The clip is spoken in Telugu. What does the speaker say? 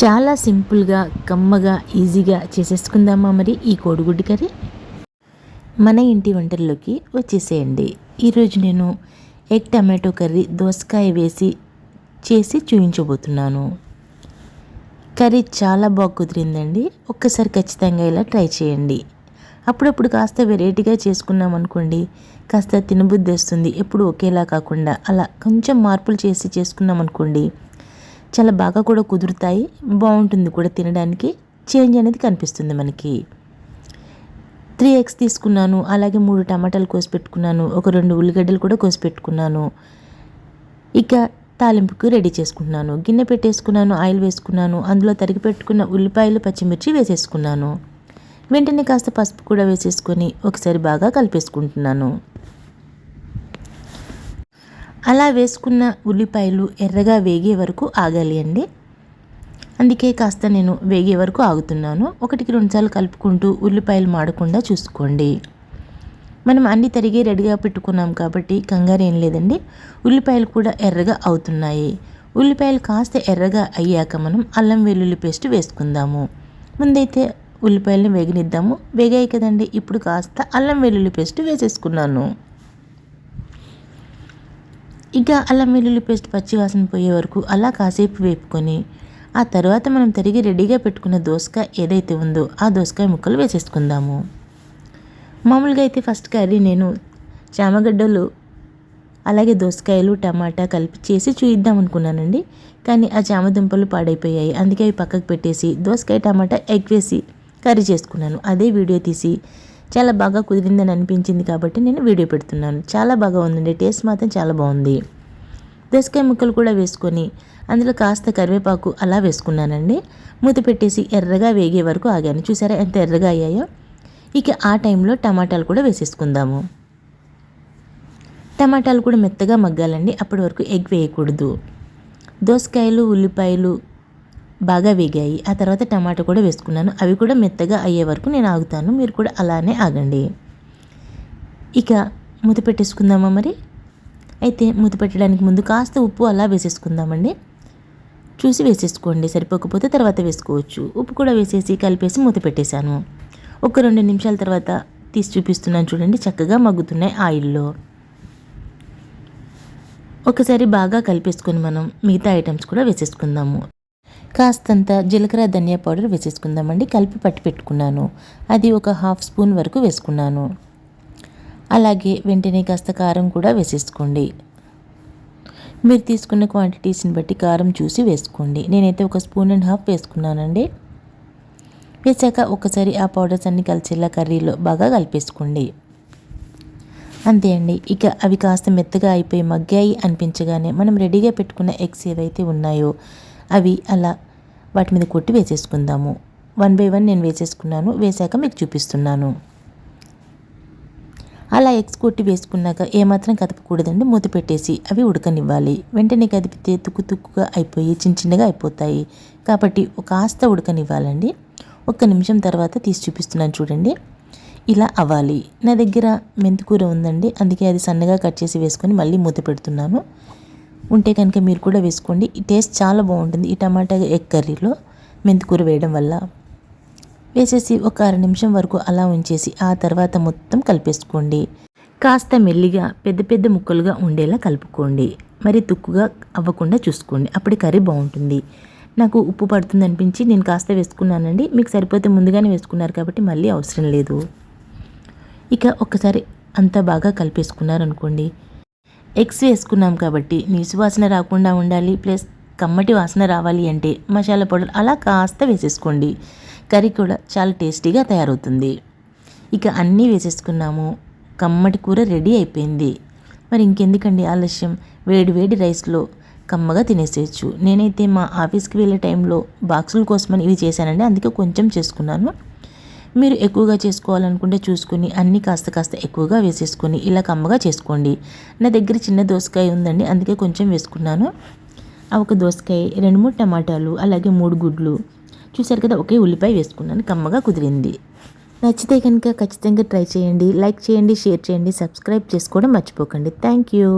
చాలా సింపుల్గా కమ్మగా ఈజీగా చేసేసుకుందామా మరి ఈ కోడిగుడ్డు కర్రీ? మన ఇంటి వంటల్లోకి వచ్చేసేయండి. ఈరోజు నేను ఎగ్ టమాటో కర్రీ దోసకాయ వేసి చేసి చూపించబోతున్నాను కర్రీ చాలా బాగా కుదిరిందండి. ఒక్కసారి ఖచ్చితంగా ఇలా ట్రై చేయండి. అప్పుడప్పుడు కాస్త వెరైటీగా చేసుకున్నాం అనుకోండి కాస్త తినబుద్ధి వస్తుంది. ఎప్పుడు ఒకేలా కాకుండా అలా కొంచెం మార్పులు చేసి చేసుకున్నాం అనుకోండి చాలా బాగా కూడా కుదురుతాయి. బాగుంటుంది కూడా తినడానికి. చేంజ్ అనేది కనిపిస్తుంది మనకి. త్రీ ఎగ్స్ తీసుకున్నాను. అలాగే మూడు టమాటాలు కోసి పెట్టుకున్నాను. ఒక రెండు ఉల్లిగడ్డలు కూడా కోసి పెట్టుకున్నాను. ఇక తాలింపుకు రెడీ చేసుకుంటున్నాను. గిన్నె పెట్టేసుకున్నాను ఆయిల్ వేసుకున్నాను. అందులో తరిగి పెట్టుకున్న ఉల్లిపాయలు పచ్చిమిర్చి వేసేసుకున్నాను. వెంటనే కాస్త పసుపు కూడా వేసేసుకొని ఒకసారి బాగా కలిపేసుకుంటున్నాను. అలా వేసుకున్న ఉల్లిపాయలు ఎర్రగా వేగే వరకు ఆగాలి అండి. అందుకే కాస్త నేను వేగే వరకు ఆగుతున్నాను. ఒకటికి రెండుసార్లు కలుపుకుంటూ ఉల్లిపాయలు మాడకుండా చూసుకోండి. మనం అన్ని తరిగి రెడీగా పెట్టుకున్నాం కాబట్టి కంగారు ఏం లేదండి. ఉల్లిపాయలు కూడా ఎర్రగా అవుతున్నాయి. ఉల్లిపాయలు కాస్త ఎర్రగా అయ్యాక మనం అల్లం వెల్లుల్లి పేస్ట్ వేసుకుందాము. ముందైతే ఉల్లిపాయలను వేగనిద్దాము. వేగాయి కదండి. ఇప్పుడు కాస్త అల్లం వెల్లుల్లి పేస్ట్ వేసేసుకున్నాను. ఇక అల్లం వెల్లుల్లి పేస్ట్ పచ్చివాసన పోయే వరకు అలా కాసేపు వేపుకొని ఆ తర్వాత మనం తిరిగి రెడీగా పెట్టుకున్న దోసకాయ ఏదైతే ఉందో ఆ దోసకాయ ముక్కలు వేసేసుకుందాము. మామూలుగా అయితే ఫస్ట్ కర్రీ నేను చామగడ్డలు అలాగే దోసకాయలు టమాటా కలిపి చేసి చూయిద్దాం అనుకున్నానండి. కానీ ఆ చామదుంపలు పాడైపోయాయి. అందుకే అవి పక్కకు పెట్టేసి దోసకాయ టమాటా ఎగ్ వేసి కర్రీ చేసుకున్నాను. అదే వీడియో తీసి చాలా బాగా కుదిరిందని అనిపించింది కాబట్టి నేను వీడియో పెడుతున్నాను. చాలా బాగా ఉందండి. టేస్ట్ మాత్రం చాలా బాగుంది. దోసకాయ ముక్కలు కూడా వేసుకొని అందులో కాస్త కరివేపాకు అలా వేసుకున్నానండి. మూత పెట్టేసి ఎర్రగా వేగే వరకు ఆగాను. చూసారా ఎంత ఎర్రగా అయ్యాయో? ఇక ఆ టైంలో టమాటాలు కూడా వేసేసుకుందాము. టమాటాలు కూడా మెత్తగా మగ్గాలండి. అప్పటి వరకు ఎగ్ వేయకూడదు. దోసకాయలు ఉల్లిపాయలు బాగా వేగాయి. ఆ తర్వాత టమాటా కూడా వేసుకున్నాను. అవి కూడా మెత్తగా అయ్యే వరకు నేను ఆగుతాను. మీరు కూడా అలానే ఆగండి. ఇక మూత పెట్టేసుకుందామా మరి? అయితే మూత పెట్టడానికి ముందు కాస్త ఉప్పు అలా వేసేసుకుందామండి. చూసి వేసేసుకోండి. సరిపోకపోతే తర్వాత వేసుకోవచ్చు. ఉప్పు కూడా వేసేసి కలిపేసి మూత పెట్టేశాను. ఒక రెండు నిమిషాల తర్వాత తీసి చూపిస్తున్నాను చూడండి. చక్కగా మగ్గుతున్నాయి ఆయిల్లో. ఒకసారి బాగా కలిపేసుకొని మనం మిగతా ఐటమ్స్ కూడా వేసేసుకుందాము. కాస్తంత జీలకర్ర ధనియా పౌడర్ వేసేసుకుందామండి. కలిపి పట్టి పెట్టుకున్నాను. అది ఒక హాఫ్ స్పూన్ వరకు వేసుకున్నాను. అలాగే వెంటనే కాస్త కారం కూడా వేసేసుకోండి. మీరు తీసుకున్న క్వాంటిటీస్ని బట్టి కారం చూసి వేసుకోండి. నేనైతే ఒక స్పూన్ అండ్ హాఫ్ వేసుకున్నానండి. వేసాక ఒకసారి ఆ పౌడర్స్ అన్ని కలిసేలా కర్రీలో బాగా కలిపేసుకోండి. అంతే అండి. ఇక అవి కాస్త మెత్తగా అయిపోయి మగ్గాయి అనిపించగానే మనం రెడీగా పెట్టుకున్న ఎగ్స్ ఏవైతే ఉన్నాయో అవి అలా వాటి మీద కొట్టి వేసేసుకుందాము. వన్ బై వన్ నేను వేసేసుకున్నాను. వేసాక మీకు చూపిస్తున్నాను. అలా ఎగ్స్ కొట్టి వేసుకున్నాక ఏమాత్రం కదపకూడదండి. మూత పెట్టేసి అవి ఉడకనివ్వాలి. వెంటనే కదిపితే తుక్కు తుక్కుగా అయిపోయి చిన్న చిన్నగా అయిపోతాయి. కాబట్టి కాస్త ఉడకనివ్వాలండి. ఒక్క నిమిషం తర్వాత తీసి చూపిస్తున్నాను చూడండి. ఇలా అవ్వాలి. నా దగ్గర మెంతికూర ఉందండి. అందుకే అది సన్నగా కట్ చేసి వేసుకొని మళ్ళీ మూత పెడుతున్నాను. ఉంటే కనుక మీరు కూడా వేసుకోండి. ఈ టేస్ట్ చాలా బాగుంటుంది. ఈ టమాటా ఎగ్ కర్రీలో మెంతికూర వేయడం వల్ల. వేసేసి ఒక అర నిమిషం వరకు అలా ఉంచేసి ఆ తర్వాత మొత్తం కలిపేసుకోండి. కాస్త మెల్లిగా పెద్ద పెద్ద ముక్కలుగా ఉండేలా కలుపుకోండి. మరి తుక్కుగా అవ్వకుండా చూసుకోండి. అప్పుడు కర్రీ బాగుంటుంది. నాకు ఉప్పు పడుతుంది అనిపించి నేను కాస్త వేసుకున్నానండి. మీకు సరిపోతే ముందుగానే వేసుకున్నారు కాబట్టి మళ్ళీ అవసరం లేదు. ఇక ఒక్కసారి అంతా బాగా కలిపేసుకున్నారనుకోండి. ఎగ్స్ వేసుకున్నాం కాబట్టి నీసు వాసన రాకుండా ఉండాలి ప్లస్ కమ్మటి వాసన రావాలి అంటే మసాలా పౌడర్ అలా కాస్త వేసేసుకోండి. కర్రీ కూడా చాలా టేస్టీగా తయారవుతుంది. ఇక అన్నీ వేసేసుకున్నాము. కమ్మటి కూర రెడీ అయిపోయింది. మరి ఇంకెందుకండి ఆలస్యం? వేడి వేడి రైస్లో కమ్మగా తినేసేయచ్చు. నేనైతే మా ఆఫీస్కి వెళ్ళే టైంలో బాక్సుల కోసమని ఇవి చేశానండి. అందుకే కొంచెం చేసుకున్నాను. మీరు ఎక్కువగా చేసుకోవాలనుకుంటే చూసుకుని అన్నీ కాస్త కాస్త ఎక్కువగా వేసేసుకొని ఇలా కమ్మగా చేసుకోండి. నా దగ్గర చిన్న దోసకాయ ఉందండి అందుకే కొంచెం వేసుకున్నాను. ఆ ఒక దోసకాయ రెండు మూడు టమాటాలు అలాగే మూడు గుడ్లు. చూసారు కదా ఒకే ఉల్లిపాయ వేసుకున్నాను కమ్మగా కుదిరింది. నచ్చితే కనుక ఖచ్చితంగా ట్రై చేయండి లైక్ చేయండి షేర్ చేయండి సబ్స్క్రైబ్ చేసుకోవడం మర్చిపోకండి. Thank you.